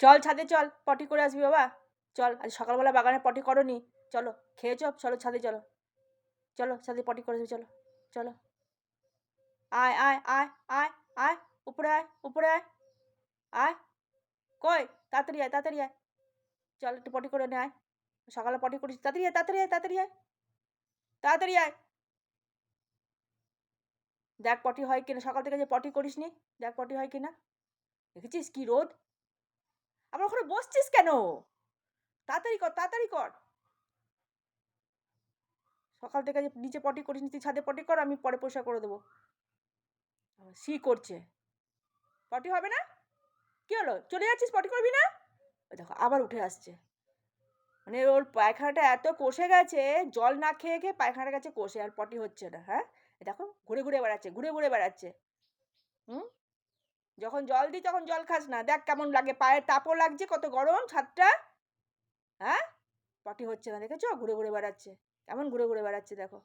চল ছাদে চল, পটি করে আসবি বাবা। চল, আজ সকালবেলা বাগানে পটি করনি। চলো, খেয়ে চপ চলো ছাদে চলো। চলো, ছাদে পটি করে চলো চলো। আয় আয় আয় আয় আয়, উপরে আয় উপরে আয় আয়। কই, তাড়াতাড়ি আয় তাড়াতাড়ি আয়। চল, একটু পটি করে নে, আয়। সকালে পটি করিস, তাড়াতাড়ি আয় তাড়াতাড়ি আয় তাড়াতাড়ি আয়। তাড়াতাড়ি আয়। দেখ পটি হয় কিনা, সকাল থেকে যে পটি করিস নি দেখ পটি হয় কিনা। দেখেছিস কি রোদ? ওখানে বসছিস কেন? তাড়াতাড়ি কর তাড়াতাড়ি কর। সকাল থেকে নিচে পটি করিস তুই ছাদে পটি কর, আমি পরে পয়সা করে দেবো। সি করছে। পটি হবে না? কি হলো? চলে যাচ্ছিস? পটি করবি না? দেখো, আবার উঠে আসছে। মানে ওর পায়খানাটা এত কষে গেছে, জল না খেয়ে খেয়ে পায়খানাটা গেছে কষে, আর পটি হচ্ছে না হ্যাঁ? দেখো, ঘুরে ঘুরে বেড়াচ্ছে, ঘুরে ঘুরে বেড়াচ্ছে। হুম? যখন জল দিই তখন জল খাস না। দেখ কেমন লাগে। পায়ের তাপও লাগছে, কত গরম, ছাদটা। হ্যাঁ? পটি হচ্ছে না, দেখেছ? ঘুরে ঘুরে বেড়াচ্ছে। কেমন ঘুরে ঘুরে বেড়াচ্ছে, দেখো।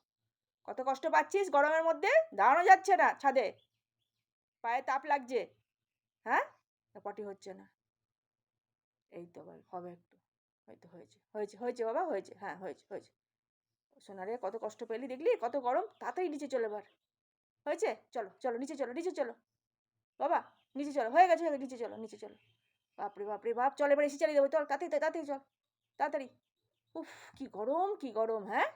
কত কষ্ট পাচ্ছিস গরমের মধ্যে? দাঁড়ানো যাচ্ছে না ছাদে। পায়ে তাপ লাগছে। হ্যাঁ? পটি হচ্ছে না। এই তো হবে একটু। হয়তো হয়েছে। হয়েছে হয়েছে বাবা, হয়েছে। হ্যাঁ হয়েছে হয়েছে। সোনারে কত কষ্ট পেলি দেখলি? কত গরম, তাড়াতাড়ি নিচে চলে এবার হয়েছে? চলো চলো, নিচে চলো নিচে চলো। বাবা নিচে চলো, হয়ে গেছে হয়ে গেছে, নিচে চলো নিচে চলো। বাপরে বাপরে, বাপ, চল এবার এসি চালিয়ে দেবো, চল, তাড়াতাড়ি তাড়াতাড়ি চল, তাড়াতাড়ি। উফ, কি গরম কি গরম হ্যাঁ?